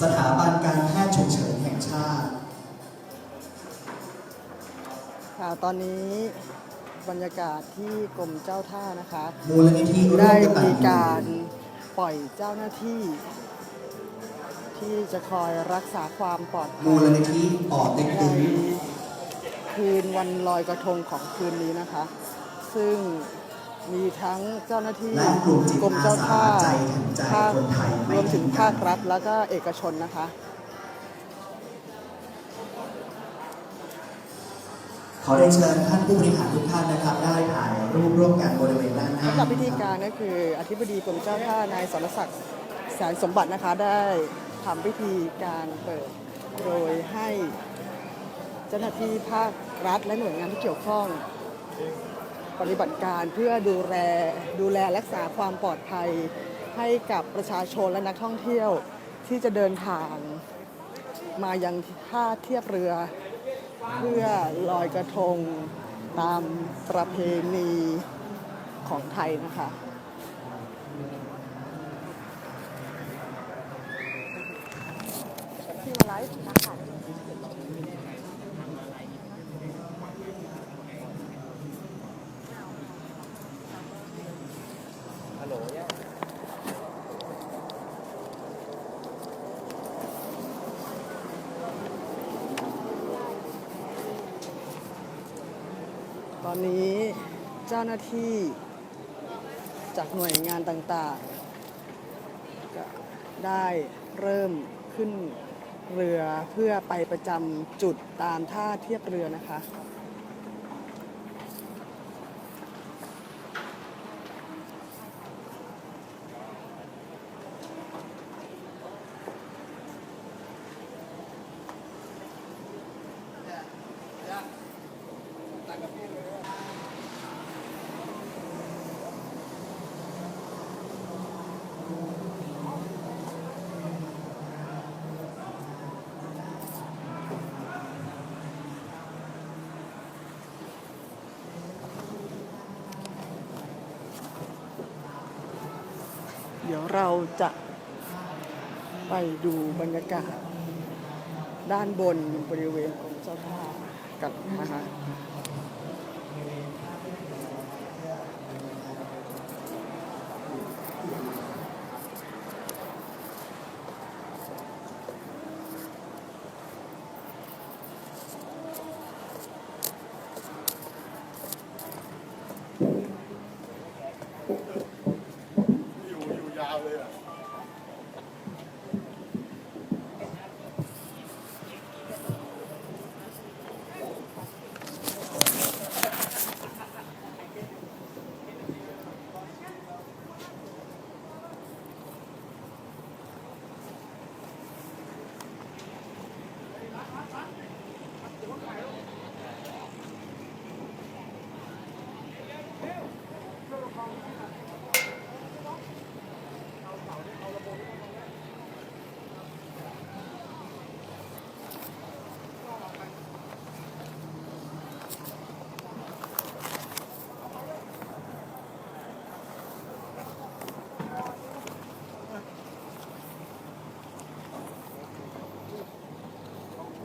สถาบันการแพทย์ฉุกเฉินแห่งชาติ ค่ะตอนนี้บรรยากาศที่กรมเจ้าท่านะคะ มูลนิธิร่วได้มกตัญมีญูการปล่อยเจ้าหน้าที่ ที่จะคอยรักษาความปลอดภัมูลยนิธิป่อเต็กในตึงคืนวันลอยกระทงของคืนนี้นะคะ ซึ่ง มีทั้งเจ้าหน้าที่และกลุ่มจิตกรมอาเจ้าสาท่าใจถึงใจภาคคนไทยรไม่วมถึทิ้งงภากัคนรัฐแล้วก็เอกชนนะคะ ขอได้เชิญท่านผู้บริหารทุกท่านนะครับ ได้ถ่ายรูปร่วมกันบริเวณด้านหน้าสำหรับพิธีการก็คือ อธิบดีกรมเจ้าท่านายสรศักดิ์แสนสมบัตินะคะได้ทำพิธีการเปิดโดยให้เจ้าหน้าที่ภาครัฐและหน่วยงานที่เกี่ยวข้อง ปฏิบัติการเพื่อดูแลดูแลรักษาความปลอดภัย ให้กับประชาชนและนักท่องเที่ยวที่จะเดินทาง มายังท่าเทียบเรือ เพื่อลอยกระทงตามประเพณีของไทยนะคะที่มาไลฟ์ ตอนนี้เจ้าหน้าที่จากหน่วยงานต่างๆก็ได้เริ่มขึ้นเรือเพื่อไปประจำจุดตามท่าเทียบเรือนะคะ ดี๋ยวเราจะไปดูบรรยากาศ ด้านบนบริเวณของเจ้าท่ากันนะคะ อยู่อยู่ยาวเลยอะ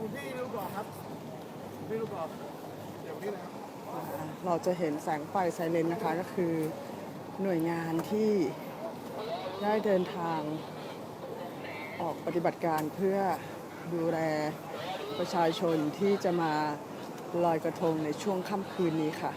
คุณพี่ดูก่อนครับพี่ดูก่อนเดี๋ยวพี่นะครับ เราจะเห็นแสงไฟไซเรนนะคะก็คือหน่วยงานที่ได้เดินทางออกปฏิบัติการเพื่อดูแลประชาชนที่จะมาลอยกระทงในช่วงค่ำคืนนี้ค่ะ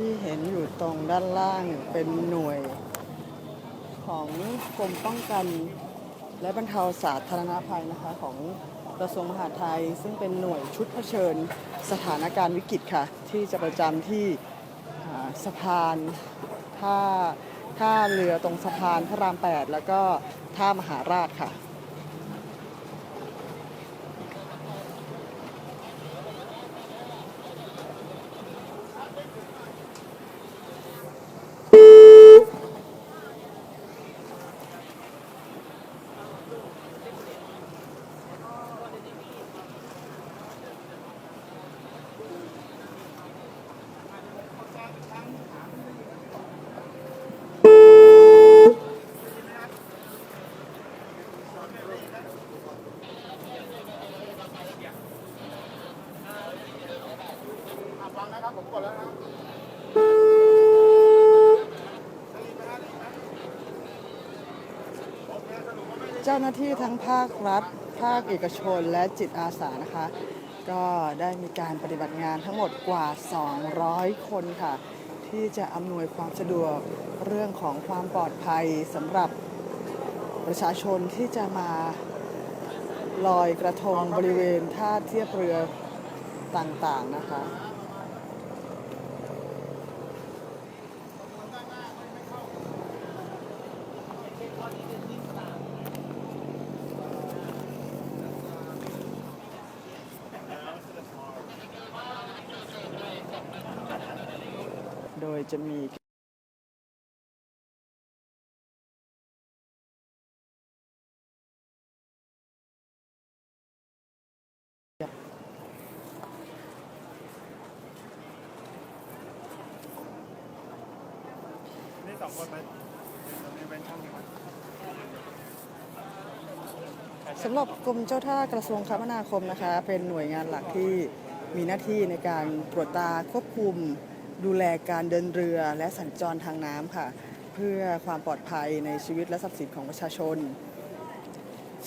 ที่เห็นอยู่ตรงด้านล่างเป็นหน่วยของกรมป้องกัน และบรรเทาสาธารณภัยนะคะของกระทรวงมหาดไทย ซึ่งเป็นหน่วยชุดเผชิญสถานการณ์วิกฤตค่ะ ที่จะประจำที่สะพานท่าท่าเรือตรงสะพานพระราม 8 แล้วก็ท่ามหาราชค่ะ จ้าหน้าที่ทั้งภาครัฐ ภาคเอกชน และจิตอาสานะคะ ก็ได้มีการปฏิบัติงานทั้งหมดกว่า 200 คนค่ะ ที่จะอำนวยความสะดวกเรื่องของความปลอดภัยสำหรับประชาชนที่จะมาลอยกระทงบริเวณท่าเทียบเรือต่างๆนะคะ ยจะมีสองคนไหมนี่เป็นช่องนี้ไหมสำหรับกรมเจ้าท่ากระทรวงคมนาคมนะคะ เป็นหน่วยงานหลักที่มีหน้าที่ในการตรวจตาควบคุม ดูแลการเดินเรือและสัญจรทางน้ำค่ะ เพื่อความปลอดภัยในชีวิตและทรัพย์สินของประชาชน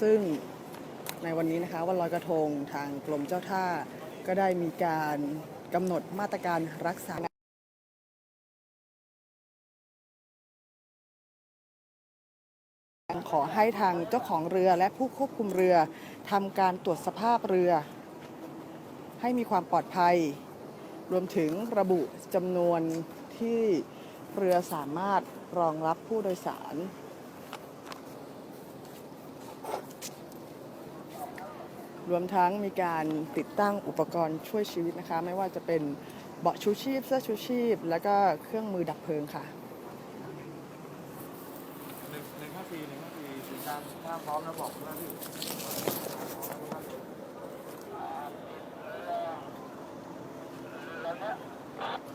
ซึ่งในวันนี้นะคะวันลอยกระทงทางกรมเจ้าท่า ก็ได้มีการกำหนดมาตรการรักษาขอให้ทางเจ้าของเรือและผู้ควบคุมเรือทำการตรวจสภาพเรือ ให้มีความปลอดภัย รวมถึงระบุจำนวนที่เรือสามารถรองรับผู้โดยสารรวมทั้งมีการติดตั้งอุปกรณ์ช่วยชีวิตนะคะ ไม่ว่าจะเป็นเบาะชูชีพเสื้อชูชีพ แล้วก็เครื่องมือดับเพลิงค่ะหนึ่งห้าสี่หนึ่งห้าสี่ถึงการถ้าพร้อมแล้วบอกเพื่อนที่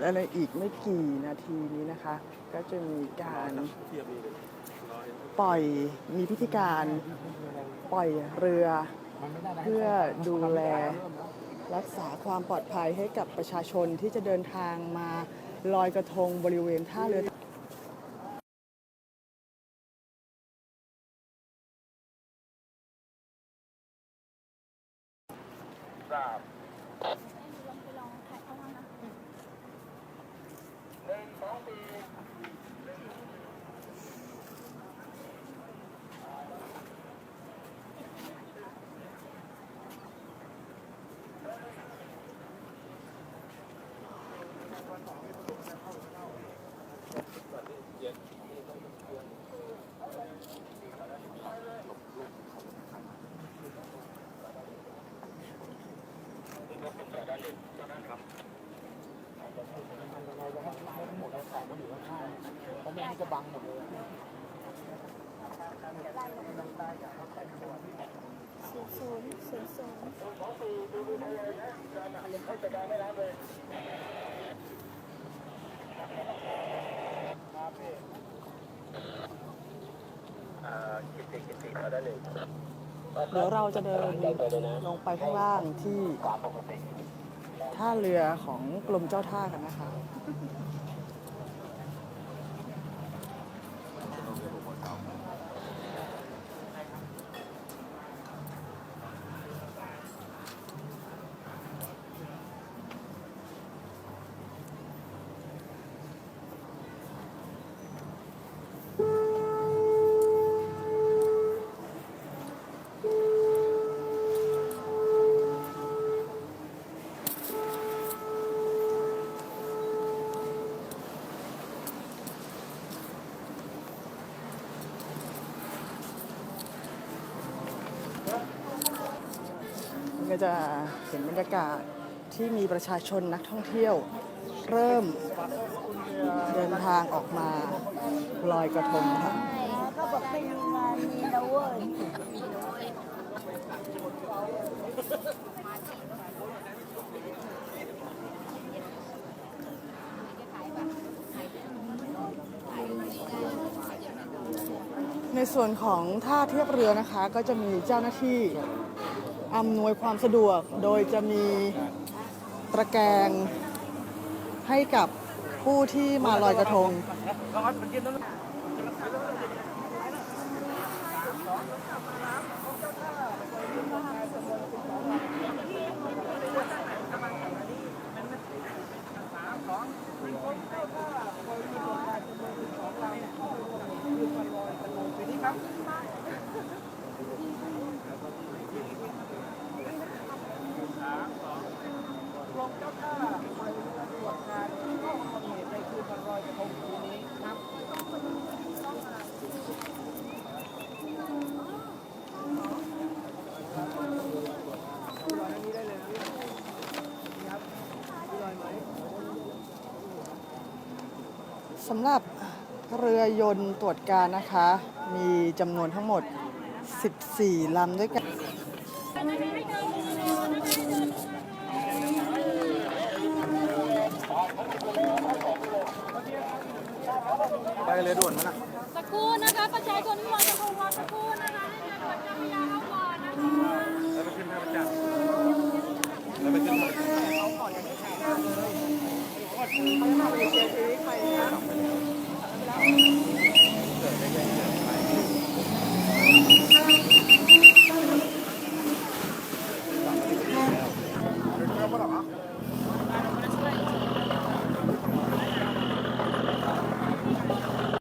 และในอีกไม่กี่นาทีนี้นะคะ ก็จะมีการปล่อยมีพิธีการปล่อยเรือ เพื่อดูแลรักษาความปลอดภัยให้กับประชาชนที่จะเดินทางมาลอยกระทงบริเวณท่าเรือ ศูนย์ศูนย์ศูนย์ศูนย์กิติกิติมาได้เลยเดี๋ยวเราจะเดินลงไปข้างล่างที่ท่าเรือของกรมเจ้าท่ากันนะคะ จะเห็นบรรยากาศที่มีประชาชนนักท่องเที่ยว เริ่มเดินทางออกมาลอยกระทงค่ะก็บอกไม่มีงานมีนะเว้ยในส่วนของท่าเทียบเรือนะคะ ก็จะมีเจ้าหน้าที่ อำนวยความสะดวกโดยจะมีตะแกรงให้กับผู้ที่มาลอยกระทง สำหรับเรือยนต์ตรวจการนะคะ มีจำนวนทั้งหมด 14 ลำด้วยกัน ไปเลยด่วนมันอะสักครู่นะคะ ประชาชนที่ลอยกระทงรอสักครู่นะคะให้เรือด่วนเจ้าพระยาเข้าก่อนนะคะ